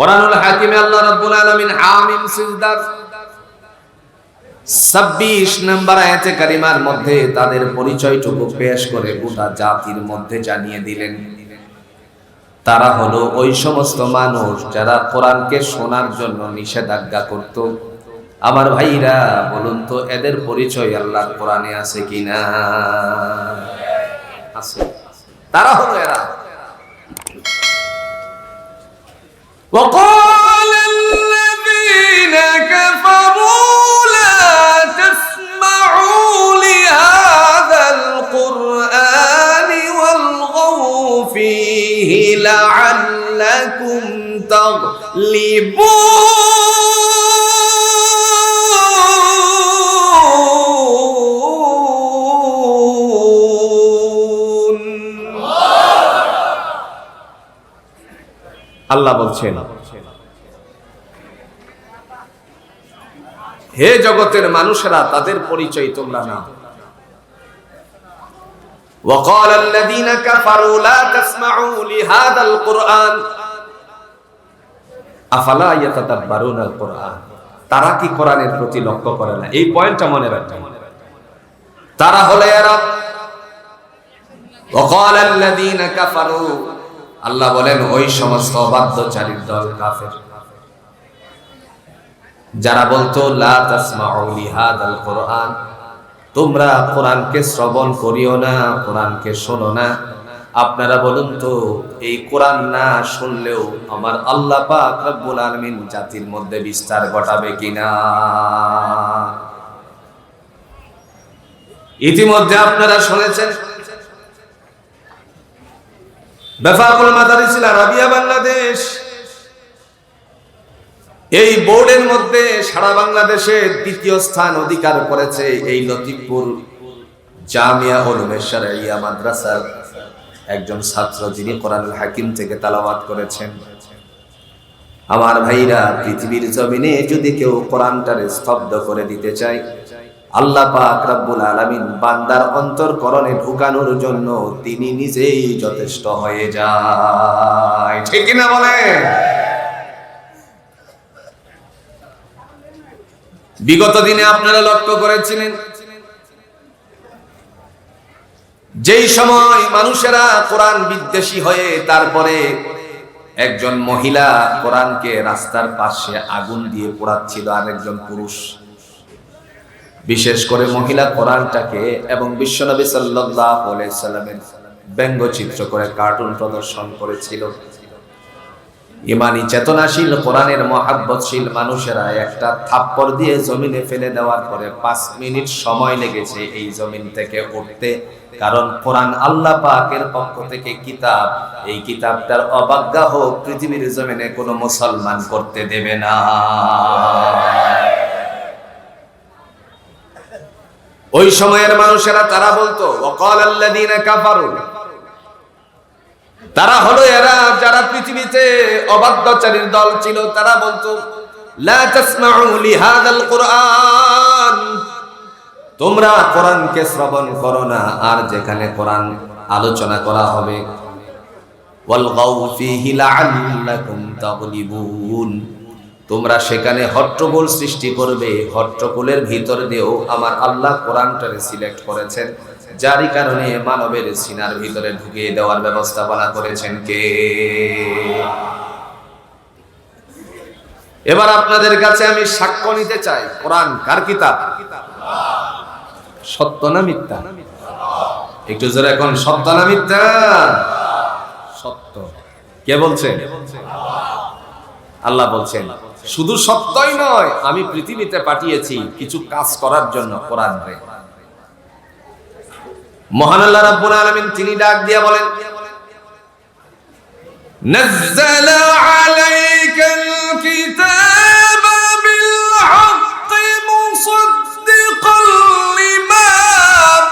কোরআনুল হাকিমে আল্লাহ রাব্বুল আলামিন হামিম সিজদার 26 নম্বর আয়াতে কারিমার মধ্যে তাদের পরিচয়টুকু পেশ করে গোটা জাতির মধ্যে জানিয়ে দিলেন। তারা হলো ওই সমস্ত মানুষ যারা কোরআনকে শোনার জন্য নিষেধাজ্ঞা করত। আমার ভাইরা, বলুন তো এদের পরিচয় আল্লাহ কোরআনে আছে কিনা? আছে। তারা হলো এরা। وقال الذين كفروا لا تسمعوا لهذا القرآن والغوا فيه لعلكم تغلبون. আল্লাহ বলছেন হে জগতের মানুষেরা তাদের পরিচয় তোমরা না وقال الذين كفروا لا تسمعوا لهذا القرآن আফালা ইয়াতাদাব্বারুন আল কোরআন তারা কি কোরআনের প্রতি লক্ষ্য করে না এই পয়েন্টটা মনে রাখবেন তারা হলে এরা وقال الذين كفروا আল্লাহ বলেন, ওই সমস্ত অবাধ্যচারীর দল কাফের। যারা বলতো কোরআন। তোমরা কোরআনকে শ্রবণ করিও না, কোরআনকে শোনো না। আপনারা বলুন তো, এই কোরআন না শুনলেও আমার আল্লাহ পাক আলামিন জাতির মধ্যে বিস্তার ঘটাবে কিনা? ইতিমধ্যে আপনারা শুনেছেন বেফাকুল মাদারিসিল আরাবিয়া বাংলাদেশ। এই বোর্ডের মধ্যে সারা বাংলাদেশে দ্বিতীয় স্থান অধিকার করেছে এই লতিফপুর জামিয়া উলুমেশ্বর ইয়া মাদ্রাসার একজন ছাত্র যিনি কোরআনুল হাকিম থেকে তালাবাত করেছেন। আমার ভাইরা, পৃথিবীর জমিনে যদি কেউ কোরআনটারে স্তব্ধ করে দিতে চায় আল্লাহ পাক রব্বুল আলামিন বান্দার অন্তরকরণে ঢুকানোর জন্য তিনি নিজেই যথেষ্ট হয়ে যায়। ঠিক না বলে বিগত দিনে আপনারা লক্ষ্য করেছিলেন, যেই সময় মানুষেরা কোরআন বিদ্বেষী হয়ে তারপরে একজন মহিলা কোরআনকে রাস্তার পাশে আগুন দিয়ে পোড়াচ্ছিল আর একজন পুরুষ। বিশেষ করে মহিলা কোরআনটাকে এবং বিশ্বনবী আলাইহি সাল্লামের ব্যঙ্গচিত্র করে কার্টুন প্রদর্শন করেছিল। ইমানি চেতনাশীল, কোরআনের মহাব্বতশীল মানুষেরা একটা থাপ্পড় দিয়ে জমিনে ফেলে দেওয়ার পরে পাঁচ মিনিট সময় লেগেছে এই জমিন থেকে উঠতে, কারণ কোরআন আল্লাহ পাকের পক্ষ থেকে কিতাব। এই কিতাবটার অবাজ্ঞা হোক পৃথিবীর জমিনে কোনো মুসলমান করতে দেবে না। ওই সময়ের মানুষেরা তারা বলতো কাফারু। তারা হলো এরা যারা পৃথিবীতে অবাধ্যচারীর দল ছিল, তারা বলতো, লা কুরআন। তোমরা কোরআনকে শ্রবণ করো না, আর যেখানে কোরআন আলোচনা করা হবে। তোমরা সেখানে হট্টগোল সৃষ্টি করবে, হট্টগোলের ভিতর দিয়েও আমার আল্লাহ কোরআনটারে সিলেক্ট করেছেন। যারই কারণে মানবের সিনার ভিতরে ঢুকিয়ে দেওয়ার ব্যবস্থাপনা করেছেন কে? এবার আপনাদের কাছে আমি সাক্ষ্য নিতে চাই। কোরআন, কার কিতাব? সত্য না মিথ্যা? একটু জোরে এখন, সত্য না মিথ্যা? সত্য। কে বলছেন আল্লাহ বলছেন। শুধু সত্যই নয় আমি পৃথিবীতে পাঠিয়েছি কিছু কাজ করার জন্য কোরআন রে মহান আল্লাহ রাব্বুল আলামিন তিনি ডাক দিয়া বলেন نزل عليك الكتاب بالحق مصدقا لما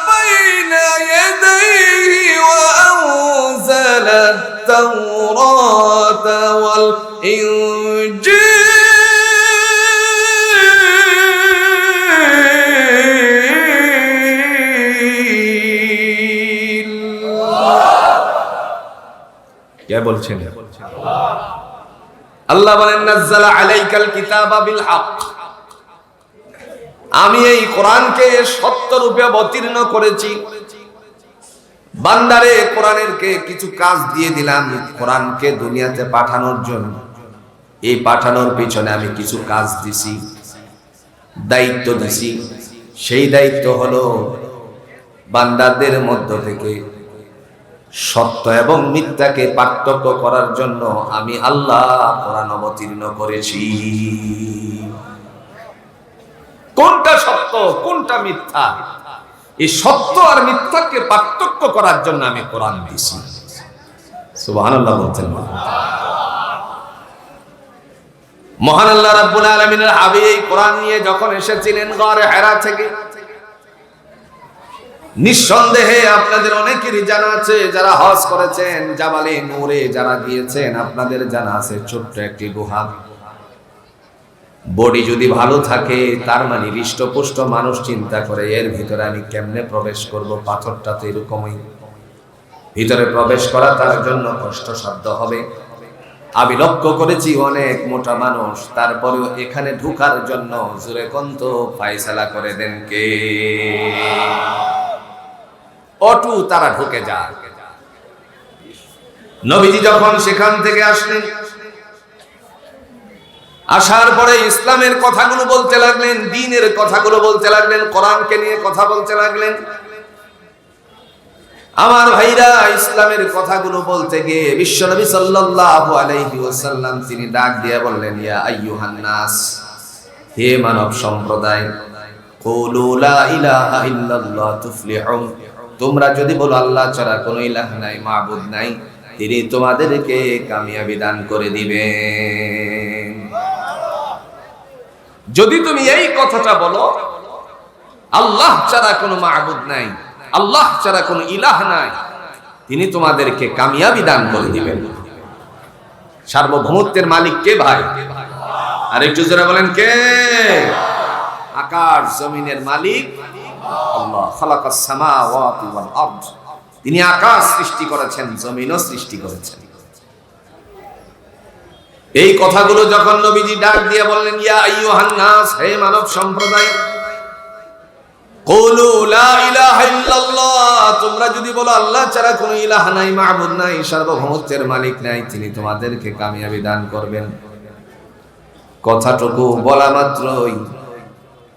بين يديه وأنزل التوراة والإنجيل বলছেন। আল্লাহ বলেন আমি এই কোরআনকে সত্য রূপে অবতীর্ণ করেছি। বান্দারে কোরআনের কে কিছু কাজ দিয়ে দিলাম কোরআনকে দুনিয়াতে পাঠানোর জন্য। এই পাঠানোর পিছনে আমি কিছু কাজ দিছি, দায়িত্ব দিছি। সেই দায়িত্ব হলো বান্দাদের মধ্য থেকে সত্য এবং মিথ্যাকে পার্থক্য করার জন্য আমি আল্লাহ কোরআন অবতীর্ণ করেছি। কোনটা সত্য, কোনটা মিথ্যা? এই সত্য আর মিথ্যাকে পার্থক্য করার জন্য আমি কোরআন দিছি। সুবহানাল্লাহ বলতেন না? মহান আল্লাহ রাব্বুল আলামিনের হাবিব এই কোরআন নিয়ে যখন এসেছিলেন গড়ে হেরা থেকে নিঃসন্দেহে আপনাদের অনেকেরই জানা আছে, যারা হজ করেছেন জাবালে নূরে যারা গিয়েছেন, আপনাদের জানা আছে ছোট্ট একটি গুহা। বডি যদি ভালো থাকে, তার মানে হৃষ্টপুষ্ট মানুষ চিন্তা করে, এর ভিতরে আমি কেমনে প্রবেশ করব, পাথরটা তো এরকমই। ভিতরে প্রবেশ করা তার জন্য কষ্টসাধ্য হবে। আমি লক্ষ্য করেছি অনেক মোটা মানুষ, তারপরেও এখানে ঢুকার জন্য জুরে কন্ত ফাইসালা করে দেন কে? অটু তারা ঢুকে যায়। নবীজি যখন সেখান থেকে আসলেন, আসার পরে ইসলামের কথাগুলো বলতে লাগলেন, দিনের কথাগুলো বলতে লাগলেন, কোরআনকে নিয়ে কথা বলতে লাগলেন। আমার ভাইরা, ইসলামের কথাগুলো বলতে গিয়ে বিশ্বনবী সাল্লাল্লাহু আলাইহি ওয়াসাল্লাম তিনি ডাক দিয়ে বললেন, ইয়া আইয়ুহান নাস, হে মানব সম্প্রদায়, কুলু লা ইলাহা ইল্লাল্লাহ তুফলিহুন তোমরা যদি বলো, আল্লাহ ছাড়া কোনো ইলাহ নাই, মাবুদ নাই, তিনি তোমাদেরকে কামিয়াবি দান করে দিবেন। যদি তুমি এই কথাটা বলো, আল্লাহ ছাড়া কোনো মাহবুদ নাই, আল্লাহ ছাড়া কোনো ইলাহ নাই, তিনি তোমাদেরকে কামিয়াবি দান করে দিবেন। সার্বভৌমত্বের মালিক কে ভাই? আর একটু জোরে বলেন কে? আকাশ জমিনের মালিক। তিনি আকাশ সৃষ্টি করেছেন, জমিনও সৃষ্টি করেছেন। এই কথাগুলো যখন নবীজি ডাক দিয়ে বললেন, ইয়া হে মানব সম্প্রদায় তোমাদেরকে কামিয়াবি দান করবেন। কথাটুকু বলা মাত্রই।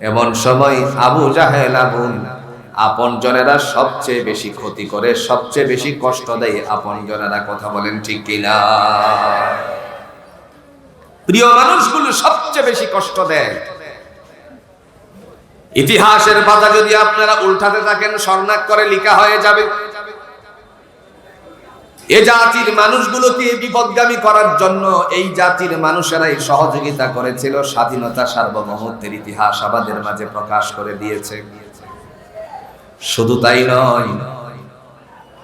এমন সময় আবু জাহেল আবুন আপন জনেরা সবচেয়ে বেশি ক্ষতি করে, সবচেয়ে বেশি কষ্ট দেয়। আপন জনেরা কথা বলেন ঠিক কিনা? প্রিয় মানুষগুলো সবচেয়ে বেশি কষ্ট দেয়। ইতিহাসের পাতা যদি আপনারা উল্টাতে থাকেন, স্বর্ণাক্ষরে লিখা হয়ে যাবে। এ জাতির মানুষগুলোকে বিপদগামী করার জন্য এই জাতির মানুষেরাই সহযোগিতা করেছিল, স্বাধীনতা সার্বভৌমত্বের ইতিহাস আমাদের মাঝে প্রকাশ করে দিয়েছে। শুধু তাই নয়,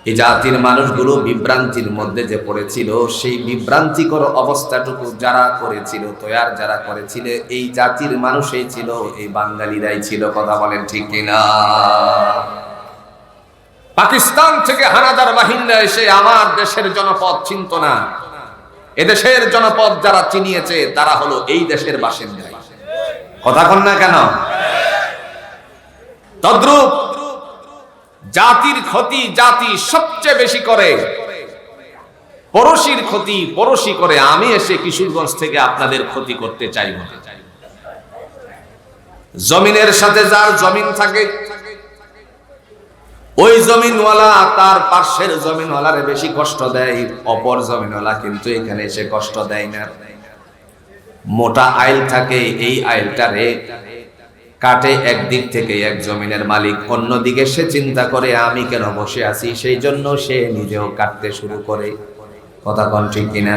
এই জাতির মানুষগুলো বিভ্রান্তির মধ্যে যে পড়েছিল, সেই বিভ্রান্তিকর অবস্থাটুকু যারা করেছিল, তৈয়ার যারা করেছিল, এই জাতির মানুষই ছিল, এই বাঙালিরাই ছিল, কথা বলেন ঠিক কিনা? পাকিস্তান থেকে হানাদার বাহিনীরা এসে আমার দেশের জনপদ চিনত না। এদেশের জনপদ যারা চিনিয়েছে, তারা হলো এই দেশের বাসিন্দা। কথা কন না কেন? তদ্রুপ জাতির ক্ষতি জাতি সবচেয়ে বেশি করে। পড়শির ক্ষতি পড়শি করে। আমি এসে কিশোরগঞ্জ থেকে আপনাদের ক্ষতি করতে চাইব জমিনের সাথে যার জমিন থাকে ওই জমিনওয়ালা তার পাশের জমিনওয়ালারে বেশি কষ্ট দেয়, অপর জমিনওয়ালা কিন্তু এখানে এসে কষ্ট দেয় না। মোটা আইল থাকে, এই আইলটারে কাটে একদিক থেকে এক জমিনের মালিক, অন্যদিকে সে চিন্তা করে, আমি কেন বসে আছি? সেই জন্য সে নিজেও কাটতে শুরু করে। কথা কন ঠিক কিনা?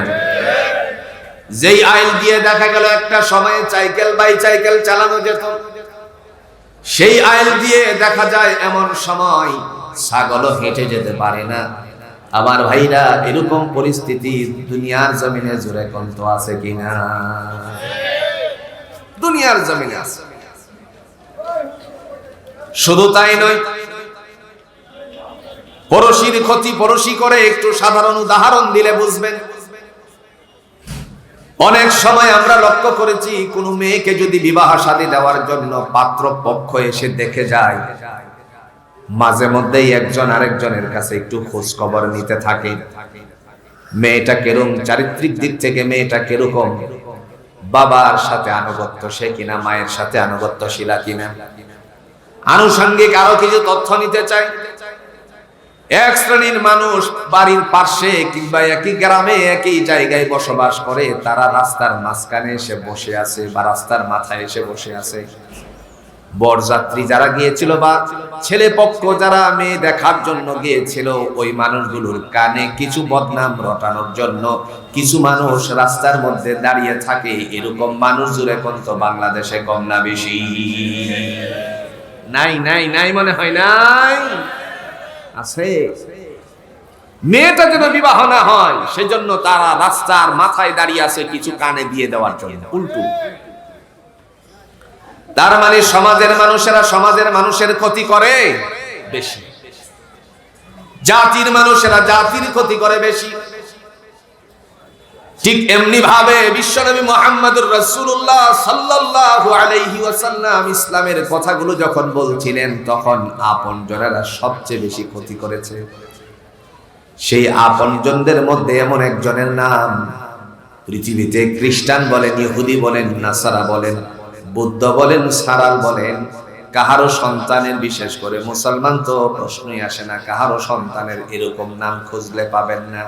যেই আইল দিয়ে দেখা গেল, একটা সময়ে সাইকেল বাই সাইকেল চালানো যেত। সেই আইল দিয়ে দেখা যায় এমন সময় ছাগলও হেঁটে যেতে পারে না। আমার ভাইরা, এরকম পরিস্থিতি দুনিয়ার জমিনে জুড়ে কন্ত আছে কিনা? দুনিয়ার জমিনে আছে। শুধু তাই নয়, পড়শির ক্ষতি পড়শি করে একটু সাধারণ উদাহরণ দিলে বুঝবেন। অনেক সময় আমরা লক্ষ্য করেছি, কোনো মেয়েকে যদি বিবাহ শাদী দেওয়ার জন্য পাত্র পক্ষ এসে দেখে যায়, মাঝে মধ্যেই একজন আরেকজনের কাছে একটু খোঁজ খবর নিতে থাকে। মেয়েটা কেরম? চারিত্রিক দিক থেকে মেয়েটা কীরকম? বাবার সাথে আনুগত্য সে কিনা? মায়ের সাথে আনুগত্যশীলা কিনা? আনুষঙ্গিক আরও কিছু তথ্য নিতে চাই এক শ্রেণির মানুষ বাড়ির পাশে কিংবা একই গ্রামে, একই জায়গায় বসবাস করে, তারা রাস্তার মাঝখানে এসে বসে আছে বা রাস্তার মাথায় এসে বসে আছে। বরযাত্রী যারা গিয়েছিল বা ছেলে পক্ষ যারা মেয়ে দেখার জন্য গিয়েছিল, ওই মানুষগুলোর কানে কিছু বদনাম রটানোর জন্য কিছু মানুষ রাস্তার মধ্যে দাঁড়িয়ে থাকে। এরকম মানুষ জুড়ে কোন তো বাংলাদেশে কম না বেশি। নাই নাই নাই মনে হয় নাই। আছে। মেয়েটা যেন বিবাহ না হয়, সেজন্য তারা রাস্তার মাথায় দাঁড়িয়ে আছে কিছু কানে দিয়ে দেওয়ার জন্য। উল্টু। তার মানে সমাজের মানুষেরা সমাজের মানুষের ক্ষতি করে বেশি। জাতির মানুষেরা জাতির ক্ষতি করে বেশি। ঠিক এমনি ভাবে বিশ্বনবী মোহাম্মদুর রাসূলুল্লাহ সাল্লাল্লাহু আলাইহি ওয়াসাল্লাম ইসলামের কথাগুলো যখন বলছিলেন, তখন আপন জনেরা সবচেয়ে বেশি ক্ষতি করেছে। সেই আপনজনদের মধ্যে এমন একজনের নাম, পৃথিবীতে খ্রিস্টান বলেন, ইহুদি বলেন, নাসারা বলেন, বুদ্ধ বলেন, সারাল বলেন কাহারো সন্তানের বিশেষ করে, মুসলমান তো প্রশ্নই আসে না কাহারো সন্তানের এরকম নাম খুঁজলে পাবেন না।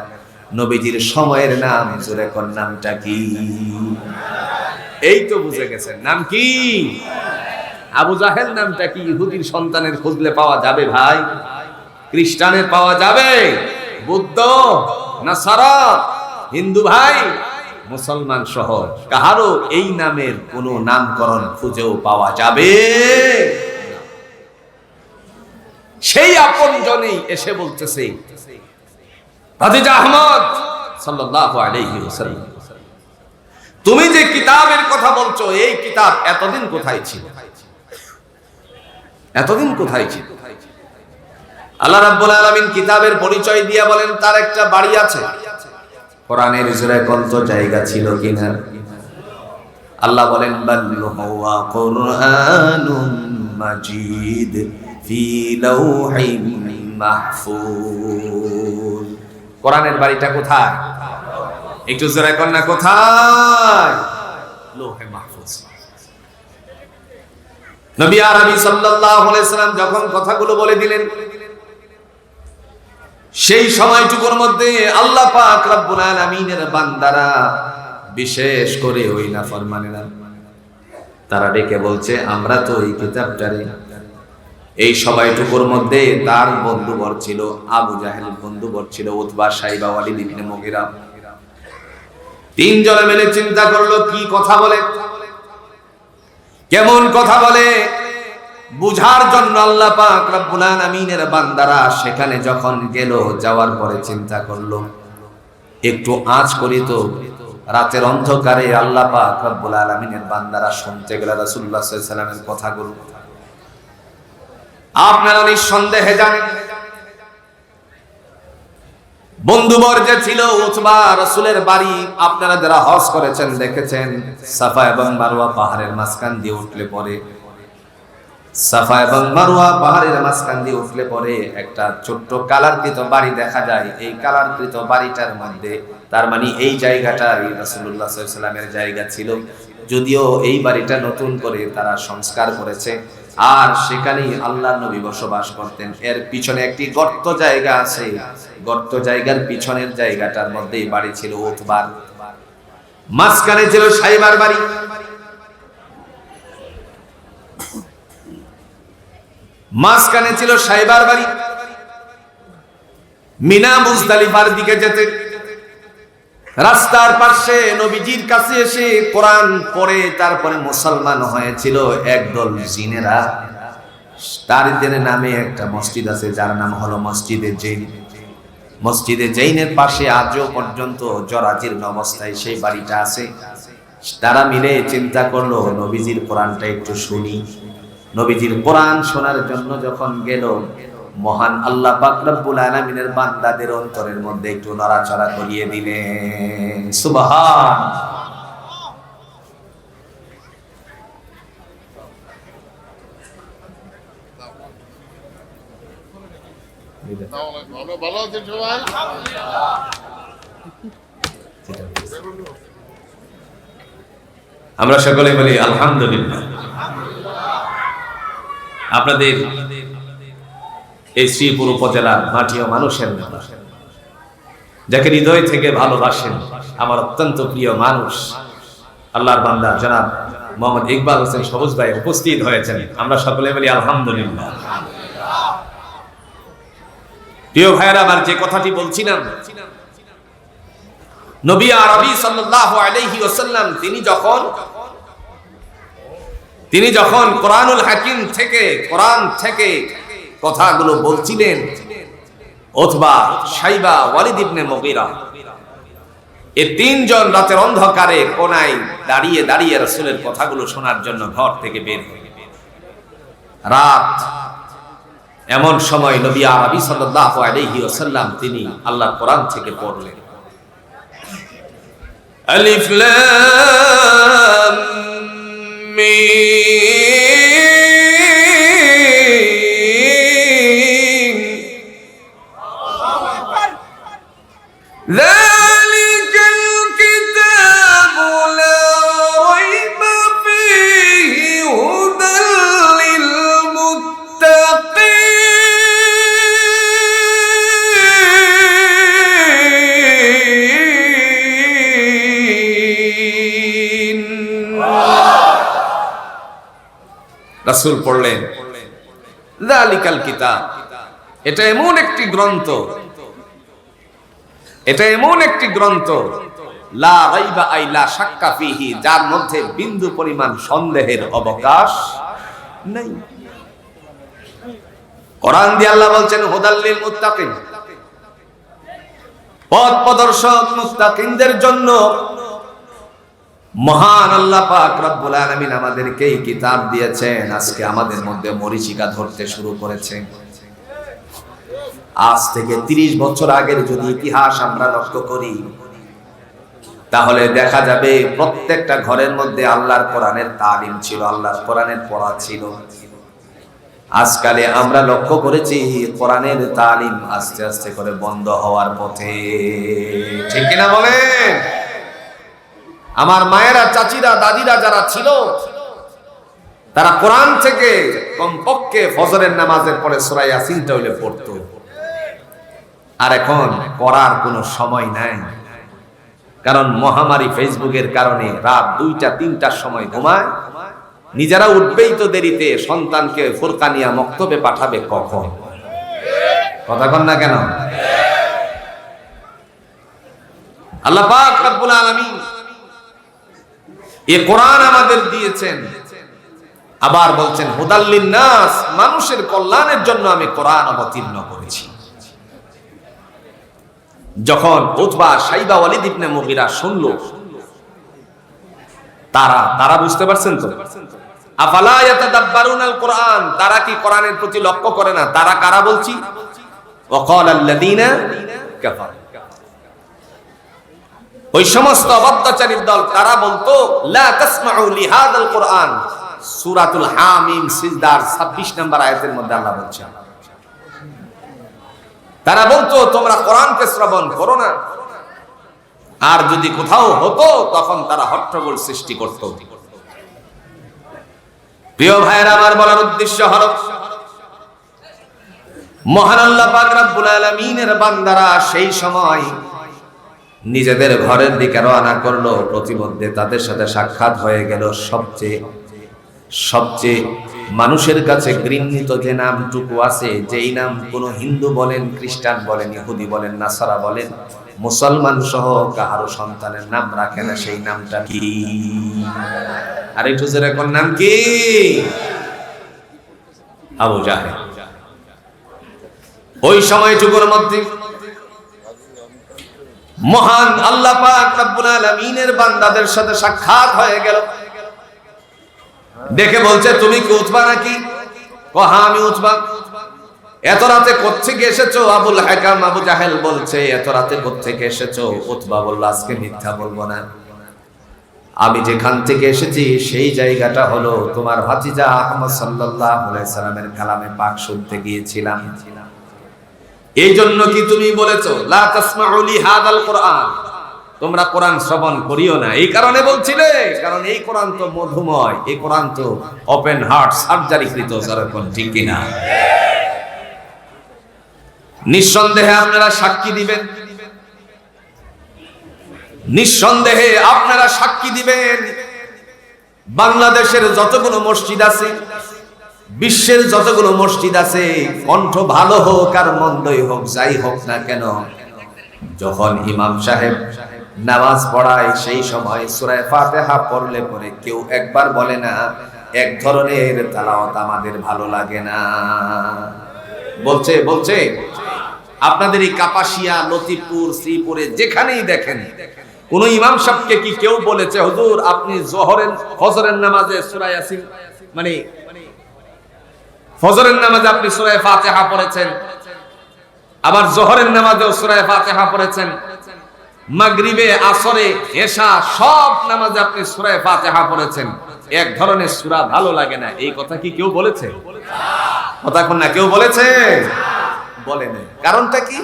নবীজির সময়ের নাম জোরে নামটা কি? এই তো বুঝে গেছেন। নাম কি? আবু জাহেল নামটা কি? ইহুদির সন্তানের খুঁজলে পাওয়া যাবে ভাই? খ্রিস্টানের পাওয়া যাবে? বুদ্ধ? না সারা হিন্দু ভাই? মুসলমান সহ কাহারও এই নামের কোন নামকরণ খুঁজেও পাওয়া যাবে? সেই আপন জনেই এসে বলতেছে তুমি যে কিতাবের কথা বলছো, এই কিতাব এতদিন কোথায় ছিল? এতদিন কোথায় ছিল? আল্লাহ রাব্বুল আলামিন কিতাবের পরিচয় দিয়ে বলেন, তার একটা বাড়ি আছে। কোরআনের জোরে কত জায়গা ছিল কিনা? আল্লাহ বলেন বাল্লু হুয়া কুরআনুম মাজিদ ফি মাহফুজ। কোরআনের বাড়িটা কোথায়? একটু জোরে না, কোথায়? যখন কথাগুলো বলে দিলেন, সেই সময়টুকুর মধ্যে আল্লাহ পাক রব্বুল বান্দারা বিশেষ করে ওই নাফরমানেরা, তারা ডেকে বলছে, আমরা তো এই কিতাবটারে এই সবাইটুকুর মধ্যে তার বন্ধুবর ছিল আবু জাহেল, বন্ধুবর ছিল উতবা, সাইবা, ওয়ালিদ ইবনে মুগিরা। তিনজনে মিলে চিন্তা করল, কি কথা বলে? কেমন কথা বলে? বুঝার জন্য আল্লাহ পাক রব্বুল আলামিনের বান্দারা সেখানে যখন গেল, যাওয়ার পরে চিন্তা করল, একটু আঁচ করি তো। রাতের অন্ধকারে আল্লাহ পাক রব্বুল আলামিনের বান্দারা শুনতে গেলে, রাসূলুল্লাহ সাল্লাল্লাহু আলাইহি সাল্লামের কথাগুলো। আপনারা নিঃসন্দেহে জানেন। বন্ধুবর যে ছিল উতবা রসুলের বাড়ি, আপনারা যারা হজ করেছেন, দেখেছেন, সাফা এবং মারওয়া পাহাড়ের মাঝখান দিয়ে উঠলে পরে। সাফা এবং মারওয়া পাহাড়ের মাঝখান দিয়ে উঠলে পরে একটা ছোট্ট কালারকৃত বাড়ি দেখা যায়। এই কালারকৃত বাড়িটার মধ্যে, তার মানে এই জায়গাটা সাল্লাল্লাহু সাল্লামের জায়গা ছিল। যদিও এই বাড়িটা নতুন করে তারা সংস্কার করেছে আর সেখানেই আল্লাহ নবী বসবাস করতেন। এর পিছনে একটি গর্ত জায়গা আছে। গর্ত জায়গার পিছনের জায়গাটার মধ্যেই বাড়ি ছিল উতবার। মাঝখানে ছিল সাইবার বাড়ি। মাঝখানে ছিল সাইবার বাড়ি। মিনা মুজদালিফার দিকে যেতে রাস্তার পাশে নবীজির কাছে এসে কোরআন পড়ে তারপরে মুসলমান হয়েছিল একদল জিনেরা। তার দিনে নামে একটা মসজিদ আছে, যার নাম হলো মসজিদে জৈন। মসজিদে জৈনের পাশে আজও পর্যন্ত জরাজীর্ণ অবস্থায় সেই বাড়িটা আছে। তারা মিলে চিন্তা করল, নবীজির কোরআনটা একটু শুনি। নবীজির কোরআন শোনার জন্য যখন গেল মহান আল্লাহ পাকরব্বুল আলামিনের বান্দাদের অন্তরের মধ্যে একটু নড়াচড়া করিয়ে দিলেন। সুবহান আমরা সকলে বলি, আলহামদুলিল্লাহ। আপনাদের এই শ্রীপুর উপজেলার মাটি ও মানুষের নেতা যাকে হৃদয় থেকে ভালোবাসেন আমার অত্যন্ত প্রিয় মানুষ, আল্লাহর বান্দা জনাব মোহাম্মদ ইকবাল হোসেন সবুজ ভাই উপস্থিত হয়েছেন। আমরা সকলে বলি আলহামদুলিল্লাহ। প্রিয় ভাইয়েরা, আমার যে কথাটি বলছিলাম, নবী আরবি সাল্লাল্লাহু আলাইহি ওয়াসাল্লাম, তিনি যখন তিনি যখন কোরআনুল হাকিম থেকে, কোরআন থেকে কথাগুলো বলছিলেন অথবা সাইবা ওয়ালিদ ইবনে মগিরা। এ তিনজন রাতের অন্ধকারে কোনায় দাঁড়িয়ে দাঁড়িয়ে রাসূলের কথাগুলো শোনার জন্য ঘর থেকে বের রাত, এমন সময় নবী আরবি সাল্লাল্লাহু আলাইহি ওয়াসাল্লাম তিনি আল্লাহর কোরআন থেকে পড়লেন। আলিফ লাম মিম। ذلك الكتاب لا ريب فيه هدى للمتقين রাসূল পড়লেন যালিকাল কিতাব এটা এমন একটি গ্রন্থ এটা এমন একটি গ্রন্থ। যার মধ্যে বিন্দু পরিমাণ সন্দেহের অবকাশ নেই। কোরআন দিয়ে আল্লাহ বলছেন পথ প্রদর্শক মুত্তাকিনদের জন্য মহান আল্লাহ পাক রব্বুল আমাদেরকে এই কিতাব দিয়েছেন। আজকে আমাদের মধ্যে মরিচিকা ধরতে শুরু করেছে। আজ থেকে 30 বছর আগের যদি ইতিহাস আমরা লক্ষ্য করি, তাহলে দেখা যাবে প্রত্যেকটা ঘরের মধ্যে আল্লাহর কোরআনের তালিম ছিল, আল্লাহর কোরআনের পড়া ছিল। আজকালে আমরা লক্ষ্য করেছি, কোরআনের তালিম আস্তে আস্তে করে বন্ধ হওয়ার পথে। ঠিক কিনা বলেন? আমার মায়েরা, চাচিরা, দাদিরা যারা ছিল, তারা কোরআন থেকে কমপক্ষে ফজরের নামাজের পরে সুরাই ইয়াসিনটা হইলে পড়তো। আর এখন করার কোনো সময় নাই। কারণ মহামারী ফেসবুকের কারণে রাত দুইটা, তিনটার সময় ঘুমায়। নিজেরা উঠবেই তো দেরিতে, সন্তানকে ফুরকানিয়া মক্তবে পাঠাবে কখন? কথা কন না কেন? আল্লাহ এ কোরআন আমাদের দিয়েছেন। আবার বলছেন হুদাল্লিন নাস মানুষের কল্যাণের জন্য আমি কোরআন অবতীর্ণ করেছি। যখন উতবা সাইবা ওয়ালিদ ইবনে মুগিরা শুনল, তারা তারা বুঝতে পারছেন তো? আফালা ইয়াতাদাব্বারুনাল কোরআন তারা কি কোরআনের প্রতি লক্ষ্য করে না? তারা কারা বলছি? ওয়াকাল আল্লাযীনা কাফারু। ওই সমস্ত অবাধ্যচারীর দল, তারা বলতো, লা তাসমাউ লিহাদাল কোরআন। সূরাতুল হামিম, সিজদার 26 নম্বর আয়াতের মধ্যে আল্লাহ বলছেন। তারা বলতো, তোমরা কোরআনকে শ্রবণ করো না। আর যদি কোথাও হতো, তখন তারা হট্টগোল সৃষ্টি করত। প্রিয় ভাইয়ের, আমার বলার উদ্দেশ্য হল, মহান আল্লাহ পাক রব্বুল আলামিনের বান্দারা সেই সময় নিজেদের ঘরের দিকে রওনা করল, প্রতিমধ্যে তাদের সাথে সাক্ষাৎ হয়ে গেল সবচেয়ে সবচেয়ে মানুষের কাছে গৃহীত যে নামটুকু আছে, যেই নাম কোনো হিন্দু বলেন, খ্রিস্টান বলেন, ইহুদি বলেন, নাসারা বলেন, মুসলমান সহ কাহারো সন্তানের নাম রাখে না, সেই নামটা কি? আর একটু জোরে কোন নাম কি? আবু জাহেল। ওই সময়টুকুর মধ্যে মহান আল্লাহ পাক রব্বুল আলামিনের বান্দাদের সাথে সাক্ষাৎ হয়ে গেল। দেখে বলছে, তুমি কি উঠবা নাকি? কহা আমি উঠবা এত রাতে কোত্থেকে এসেছ? আবুল হাকাম, আবু জাহেল বলছে, এত রাতে কোত্থেকে এসেছ? উতবা বলল, আজকে মিথ্যা বলব না। আমি যেখান থেকে এসেছি, সেই জায়গাটা হলো তোমার ভাতিজা আহমদ সাল্লামের কালামে পাক শুনতে গিয়েছিলাম। এই জন্য কি তুমি বলেছ তোমরা কোরআন শ্রবণ করিও না। এই কারণে বলছিলে, কারণ এই কোরআন তো মধুময়, এই কোরআন তো ওপেন হার্ট সার্জারি কৃত যেরকম ঠিক কিনা? নিঃসন্দেহে আপনারা সাক্ষী দিবেন। নিঃসন্দেহে আপনারা সাক্ষী দিবেন, বাংলাদেশের যতগুলো মসজিদ আছে, বিশ্বের যতগুলো মসজিদ আছে, কণ্ঠ ভালো হোক আর মন্দই হোক, যাই হোক না কেন, যখন ইমাম সাহেব নামাজ পড়ায় সেই সময় সূরা ফাতিহা পড়লে পরে কেউ একবার বলে না, এক ধরনের তালাওয়াত আমাদের ভালো লাগে না। বলছে বলছে, আপনাদের এই কাপাসিয়া লতিপুর শ্রীপুরে যেখানেই দেখেন, কোন ইমাম সাহেবকে কি কেউ বলেছে, হুজুর, আপনি জোহরের, ফজরের নামাজে সূরা ইয়াসিন মানে ফজরের নামাজে আপনি সূরা ফাতিহা পড়েছেন, আবার জোহরের নামাজেও সূরা ফাতিহা পড়েছেন? মাগরিবে, আসরে, এশা, সব নামাজে আপনি সূরা ফাতিহা পড়েছেন। এক ধরনের সূরা ভালো লাগে না। এই কথা কি কেউ বলেছে? কথা কোন না, কেউ বলেছে? বলে নাই। কারণটা কি?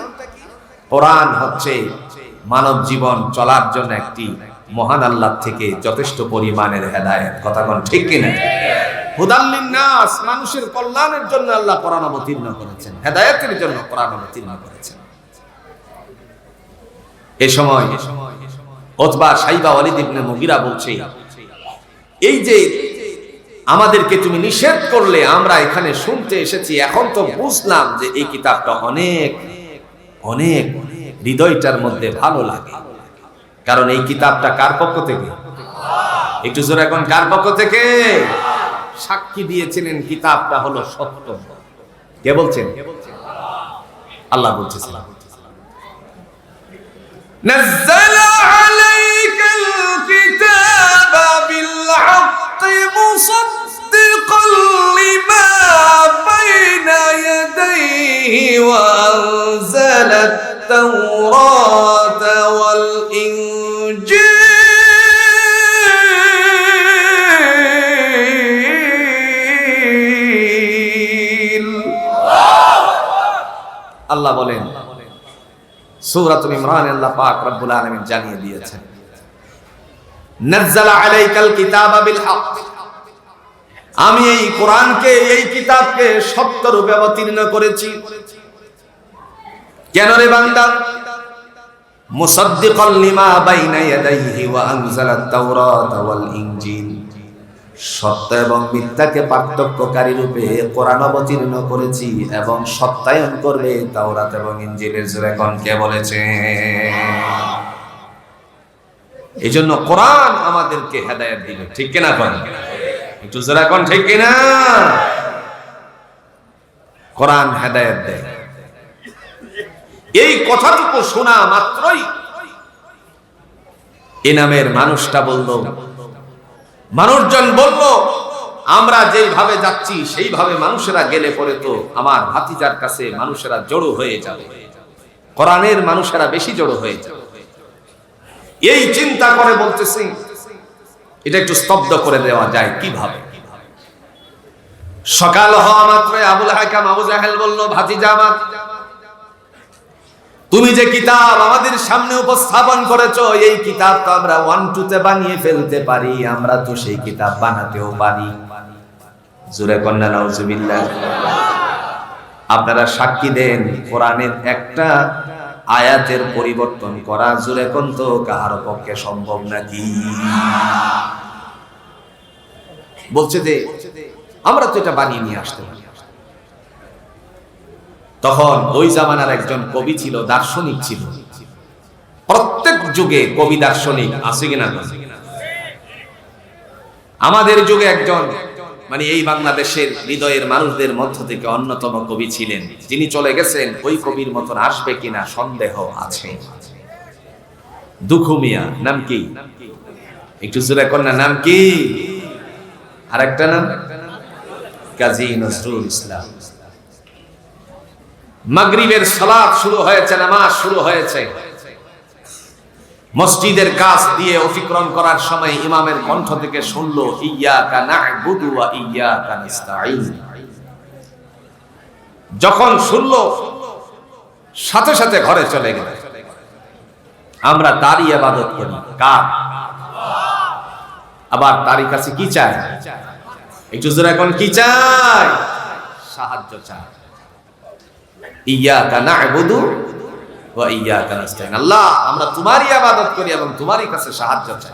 কোরআন হচ্ছে মানব জীবন চলার জন্য একটি মহান আল্লাহ থেকে যথেষ্ট পরিমাণের হেদায়েত। কথা কোন ঠিক কিনা হুদাল্লিন নাস মানুষের কল্যাণের জন্য আল্লাহ কোরআন অবতীর্ণ করেছেন। হেদায়েতের জন্য কোরআন অবতীর্ণ করেছেন। এ সময় ওতবা সাইবা ওয়ালিদ ইবনে মুগিরা বলছে, এই যে আমাদেরকে তুমি নিষেধ করলে, আমরা এখানে শুনতে এসেছি, এখন তো বুঝলাম যে এই কিতাবটা অনেক অনেক হৃদয়টার মধ্যে ভালো লাগে। কারণ এই কিতাবটা কার পক্ষ থেকে? একটু জোরে এখন, কার পক্ষ থেকে? সাক্ষী দিয়েছিলেন কিতাবটা হলো সত্য কে বলছেন? আল্লাহ বলছে বলছেন نزل عليك الكتاب بالحق مصدقا لما بين يديه وأنزل التوراة والإنجيل আল্লাহ বলেন সূরাতুল ইমরান আল্লাহ পাক রব্বুল জানিয়ে দিয়েছেন। আলাইকাল হক। আমি এই কোরআনকে, এই কিতাবকে সত্য রূপে অবতীর্ণ করেছি। কেন রে বান্দা? মুসাদ্দিকাল লিমা বাইনা ইয়াদাইহি ওয়া আনজালাত তাওরাত ওয়াল ইনজিল। সত্য এবং মিথ্যাকে পার্থক্যকারী রূপে কোরআন অবতীর্ণ করেছি এবং সত্যায়ন করবে তাওরাত এবং ইনজিলের জোরে কোন কে বলেছে। এই জন্য কোরআন আমাদেরকে হেদায়েত দিবে, ঠিক কিনা কোন? একটু জোরে ঠিক কিনা? কোরআন হেদায়েত দেয়। এই কথাটুকু শোনা মাত্রই এ নামের মানুষটা বলল মানুষজন বলল, আমরা যেইভাবে যাচ্ছি, সেইভাবে মানুষেরা গেলে পরে তো আমার ভাতিজার কাছে মানুষেরা জড়ো হয়ে যাবে। কোরআনের মানুষেরা বেশি জড়ো হয়ে যাবে। এই চিন্তা করে বলতেছি, এটা একটু স্তব্ধ করে দেওয়া যায় কীভাবে? সকাল হওয়া মাত্র আবুল হাকাম, আবু জাহেল বলল, ভাতিজা আমার তুমি যে কিতাব আমাদের সামনে উপস্থাপন করেছ, এই কিতাব তো আমরা ওয়ান টু তে বানিয়ে ফেলতে পারি, আমরা তো সেই কিতাব বানাতেও পারি। জুরে কন্যা, নাউজুবিল্লাহ। আপনারা সাক্ষী দেন, কোরআনের একটা আয়াতের পরিবর্তন করা, জুরে কোন তো, কাহার পক্ষে সম্ভব নাকি? বলছে যে, আমরা তো এটা বানিয়ে নিয়ে আসতে পারি। তখন ওই জামানার একজন কবি ছিল, দার্শনিক ছিল। প্রত্যেক যুগে কবি দার্শনিক আছে কিনা আমাদের যুগে একজন মানে এই বাংলাদেশের হৃদয়ের মানুষদের মধ্য থেকে অন্যতম কবি ছিলেন। যিনি চলে গেছেন, ওই কবির মতন আসবে কিনা সন্দেহ আছে। দুখুমিয়া, নাম কি? একটু জোরে কন্যা নাম কি? আর একটা নাম? কাজী নজরুল ইসলাম। মাগরিবের সালাত শুরু হয়েছে, নামাজ শুরু হয়েছে। মসজিদের কাজ দিয়ে অতিক্রম করার সময় ইমামের কণ্ঠ থেকে শুনলো যখন শুনলো, সাথে সাথে ঘরে চলে গেল। আমরা তারই আবাদত করি। কার? আবার তারই কাছে কি চায়? একটু জোরে এখন, কি চায়? সাহায্য আল্লাহ, আমরা তোমারই করি এবং তোমারই কাছে সাহায্য চাই।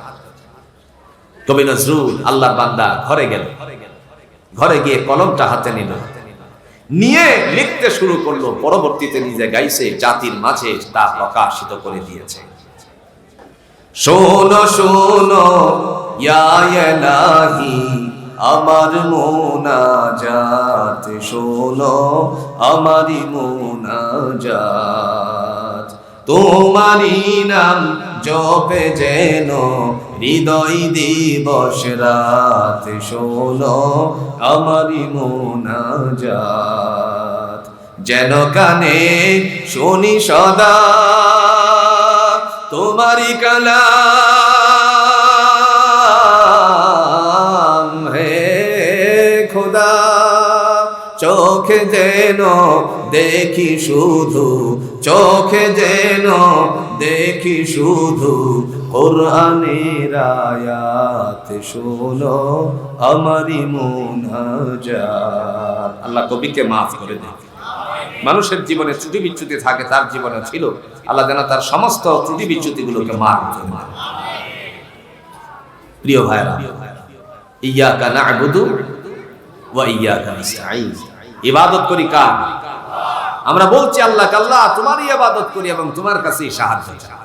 কবি নজরুল, আল্লাহর বান্দা ঘরে গেল। ঘরে গিয়ে কলমটা হাতে নিল। নিয়ে লিখতে শুরু করল, পরবর্তীতে নিজে গাইছে, জাতির মাঝে তা প্রকাশিত করে দিয়েছে। শোনো শোনো, ইয়া আমার মোনাজাত, শোনো আমারি মোনাজাত। তোমারি নাম জপে যেন হৃদয় দিবস রাত, শোনো আমারি মোনাজাত। যেন কানে শুনি সদা তোমারি কালাম। চোখে যেন দেখি শুধু, চোখে যেন দেখি শুধু কোরআনের আয়াত শোনো আমারি মুনাজাত আল্লাহ কবিকে মাফ করে দেয় মানুষের জীবনে ত্রুটি বিচ্যুতি থাকে, তার জীবনে ছিল। আল্লাহ যেন তার সমস্ত ত্রুটি বিচ্যুতিগুলোকে মাফ দেয়। প্রিয় ভাইরা, ইয়াকা না'বুদু ওয়া ইয়াকা নাস্তাঈন। ইবাদত করি কার? আমরা বলছি আল্লাহ আল্লাহ, তোমারই ইবাদত করি এবং তোমার কাছেই সাহায্য চাই।